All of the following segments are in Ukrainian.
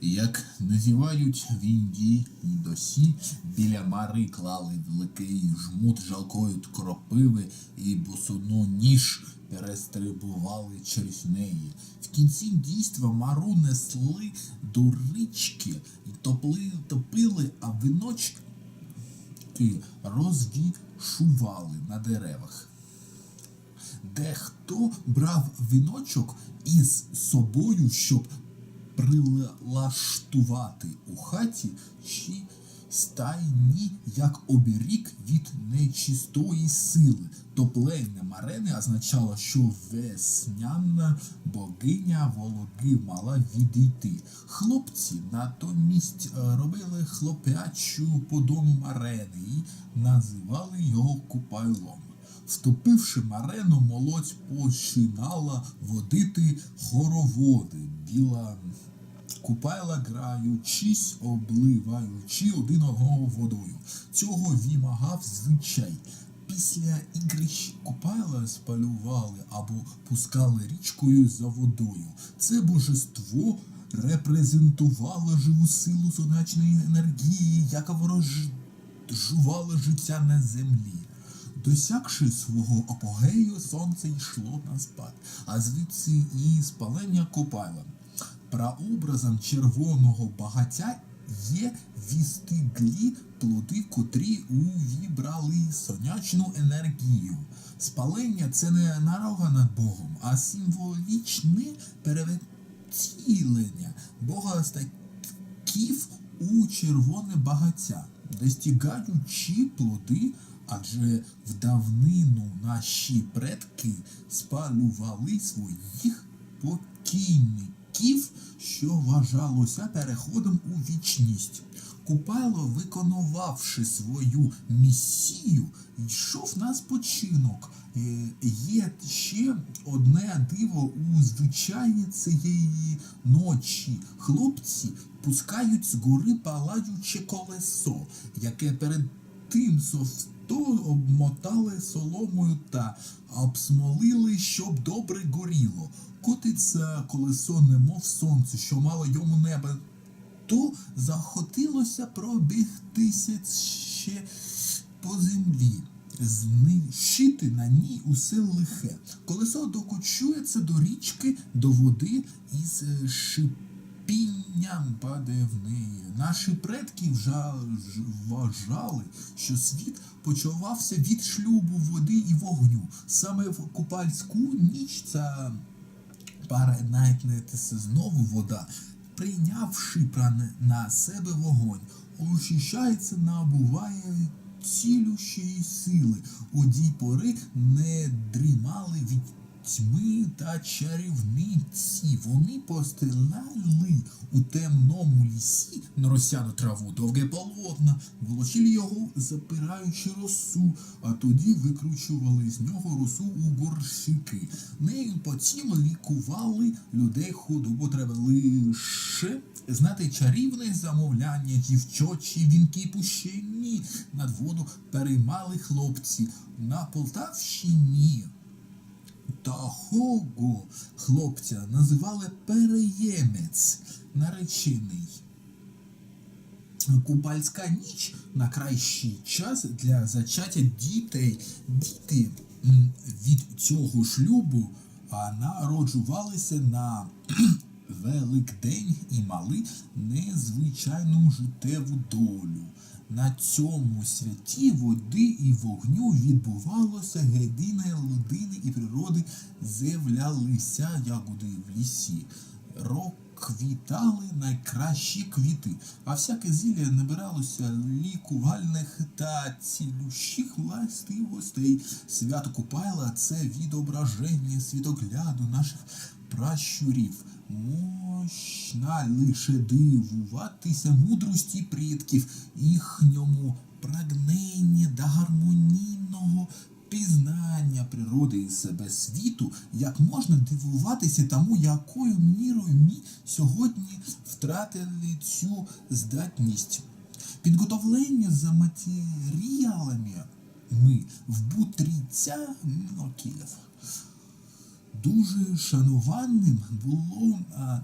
Як називають в Індії і досі, біля мари клали великий жмут жалкої кропиви і босону ніж перестрибували через неї. В кінці дійства мару несли до річки і топли, топили, а виночки розвішували на деревах. Дехто брав віночок із собою, щоб прилаштувати у хаті чи стайні як оберіг від нечистої сили. Топлення марени означало, що весняна богиня вологи мала відійти. Хлопці натомість е, робили хлопячу подобу марени і називали його купайлом. Вступивши марену, молодь починала водити хороводи. Біла купайла граючись, обливаючи один одного водою. Цього вимагав звичай. Після ігрищ купайла спалювали або пускали річкою за водою. Це божество репрезентувало живу силу сонячної енергії, яка ворожувала життя на землі. Досягши свого апогею, сонце йшло на спад, а звідси і спалення купайла. Прообразом червоного багаття є вістиглі плоди, котрі увібрали сонячну енергію. Спалення це не нарога над Богом, а символічне перевтілення Бога стаків у червоне багаття, достигаючи плоди, адже в давнину наші предки спалювали своїх покійників, що вважалося переходом у вічність. Купайло, виконувавши свою місію, йшов на спочинок. Е, Є ще одне диво у звичаї цієї ночі. Хлопці пускають з гори палаюче колесо, яке перед тим совсто обмотали соломою та обсмолили, щоб добре горіло. Котиться колесо, немов сонце, що мало йому небо то захотілося пробігтися ще по землі, знищити на ній усе лихе. Колесо докочується до річки, до води із шипінням падає. Наші предки вважали, що світ почувався від шлюбу води і вогню. Саме в купальську ніч ця перенайтнетеся знову вода, прийнявши на себе вогонь, очищається, набуває цілющої сили. У дій пори не дрімали від тьми та чарівниці. Вони постріляли у темному лісі на росяну траву довге полотна, волочили його, запираючи росу, а тоді викручували з нього росу у горщики. Нею потім лікували людей худобу. Треба лише знати чарівне замовляння, дівчочі вінки пущені над воду переймали хлопці на Полтавщині. Такого хлопця називали переємець наречений. Купальська ніч на кращий час для зачаття дітей. Діти від цього шлюбу народжувалися на Великдень і мали незвичайну життєву долю. На цьому святі води і вогню відбувалося єдине людини і природи з'являлися ягоди в лісі. Розквітали найкращі квіти, а всяке зілля набиралося лікувальних та цілющих властивостей. Свято Купайла це відображення світогляду наших пращурів. Можна лише дивуватися мудрості предків, їхньому прагненні до гармонійного пізнання природи і себе світу, як можна дивуватися тому, якою мірою ми сьогодні втратили цю здатність. Підготовлення за матеріалами ми в бутрійця ну, Київ. Дуже шануваним було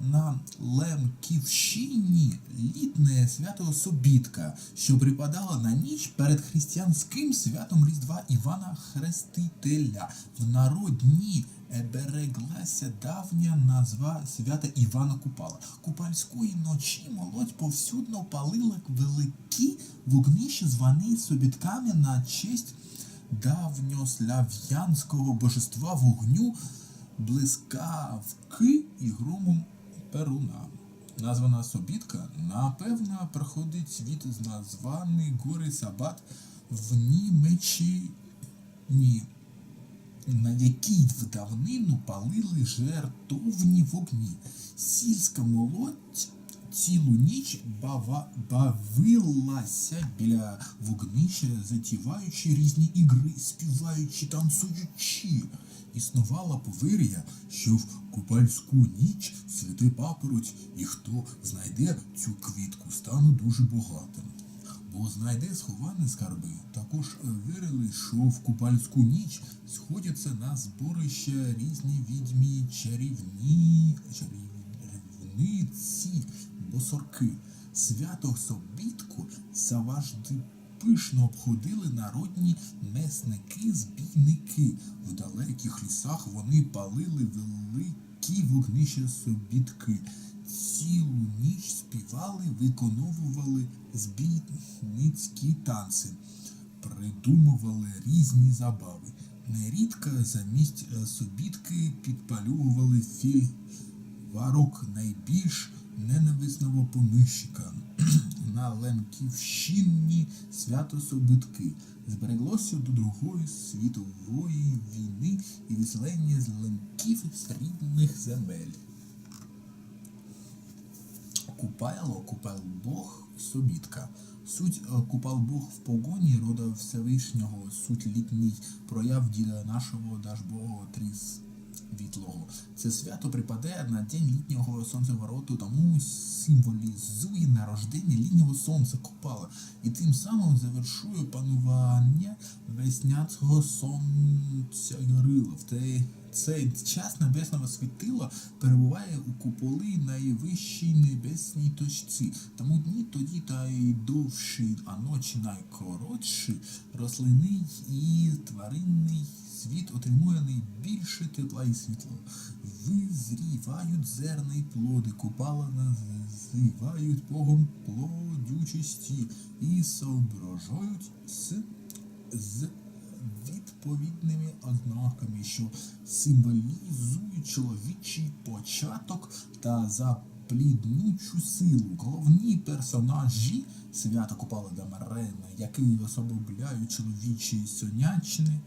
на Лемківщині літне свято Собітка, що припадало на ніч перед християнським святом Різдва Івана Хрестителя. В народні е, береглася давня назва свята Івана Купала. Купальської ночі молодь повсюдно палила великі вогнища, звані собітками на честь давньослав'янського божества вогню, блискавки і громом Перуна. Названа Собітка, напевно, проходить від названий гори Сабат в Німеччині, на якій в давнину палили жертовні вогні. Сільська молодь цілу ніч бава, бавилася біля вогнища, затіваючи різні ігри, співаючи, танцюючи. Існувала повір'я, що в купальську ніч святий папороть, і хто знайде цю квітку, стане дуже багатим. Бо знайде сховані скарби. Також е, вірили, що в купальську ніч сходяться на зборище різні відьмі, чарівні, чарівниці, босорки. Свято Собітку завжди пишно обходили народні месники, збійники. В далеких лісах вони палили великі вогнища собітки. Цілу ніч співали, виконували збійницькі танці, придумували різні забави. Нерідко замість е, собітки підпалювали фільварок найбільш ненависного поміщика. На Лемківщині свято Собитки збереглося до Другої світової війни і виселення з лемків з рідних земель. Купайло, купал Бог, собітка. Суть е, купал Бог в погоні рода Всевишнього, суть літній прояв діда нашого Дажбого тріс вітлого. Це свято припаде на день літнього сонцевороту, тому символізує народження літнього сонця Купала і тим самим завершує панування весняцького сонця Ярила. В те- цей час небесного світила перебуває у куполи найвищій небесній точці. Тому дні тоді та й довші, а ночі найкоротші, рослинний і тваринний світ отримує найбільше тепла і світла. Визрівають зерна й плоди, купала називають Богом плодючості і соображають з, з відповідними ознаками, що символізують чоловічий початок та запліднучу силу. Головні персонажі свята Купала Дамарена, які особливають чоловічі сонячне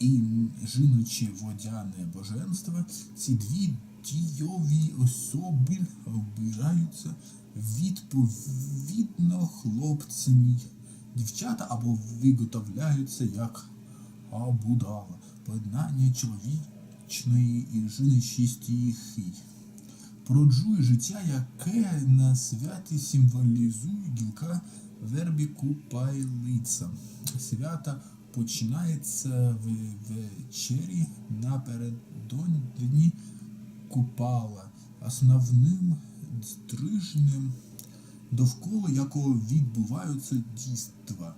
і жіноче водяне божество, ці дві дійові особи обираються відповідно хлопцями. Дівчата або виготовляються як абудала, поєднання чоловічної і жіночої стихій. Проджує життя, яке на святі символізує гілка вербі купайлиця. Свята починається вечері напередодні купала, основним стрижнем, довкола якого відбуваються дійства.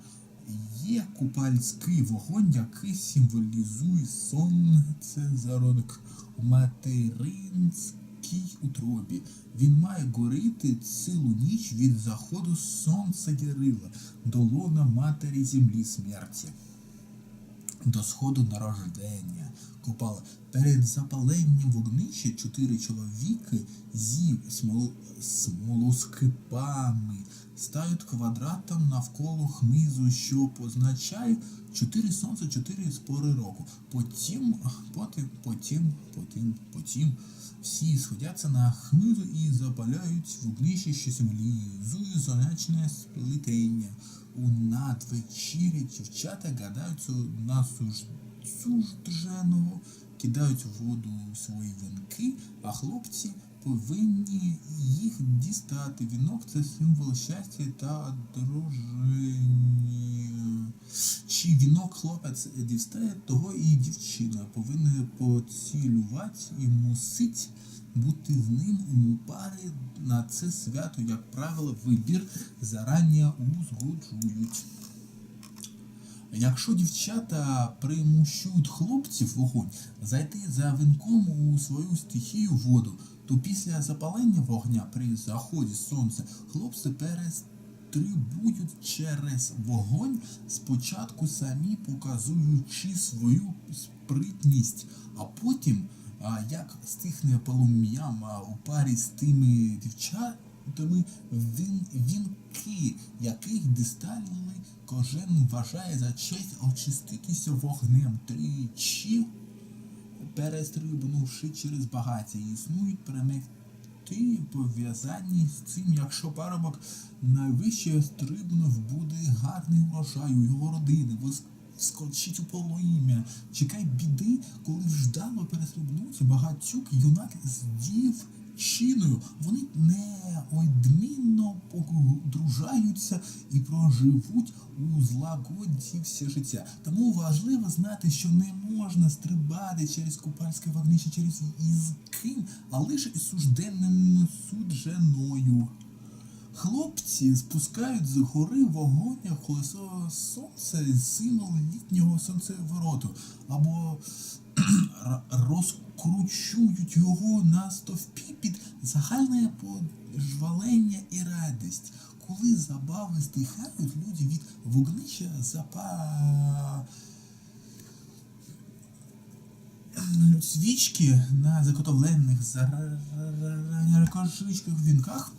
Є купальський вогонь, який символізує сонце зародок у материнській утробі. Він має горіти цілу ніч від заходу сонця Ярила до лона матері землі смерті до сходу народження купала. Перед запаленням вогнища чотири чоловіки зі смол... смолоскипами стають квадратом навколо хмизу, що позначає чотири сонця, чотири спори року. Потім, потім, потім, потім, потім всі сходяться на хмизу і запаляють вогнище, що символізує сонячне сплетення. Надвечірі дівчата гадаються на суж- суждженого, кидають в воду свої вінки, а хлопці повинні їх дістати. Вінок це символ щастя та дружини. Чи вінок хлопець дістає, того і дівчина повинна поцілювати і мусить бути з ним у парі на це свято, як правило, вибір зарані узгоджують. Якщо дівчата примушують хлопців вогонь зайти за вінком у свою стихію воду, то після запалення вогня при заході сонця хлопці перестрибують через вогонь, спочатку самі показуючи свою спритність, а потім, як стихне полум'ям у парі з тими дівчатами, він, вінки, яких дістали кожен вважає за честь очиститися вогнем тричі, перестрибнувши через багаття. Існують предмети, пов'язані з цим, якщо парубок найвище стрибнув, буде гарний урожай у його родини. Вскочить у полум'я, чекай біди, коли вждало перестрибнуться багатюк юнак з дівчиною. Вони неодмінно подружаються і проживуть у злагоді все життя. Тому важливо знати, що не можна стрибати через купальське вогнище, через із ким, а лише із сужденним судженою. Хлопці спускають з гори вогонь як колесо сонця, символ літнього сонцевороту, або р- розкручують його на стовпі під загальне пожвалення і радість. Коли забави здихають люди від вогнища запа свічки на заготовлених за кожичках вінках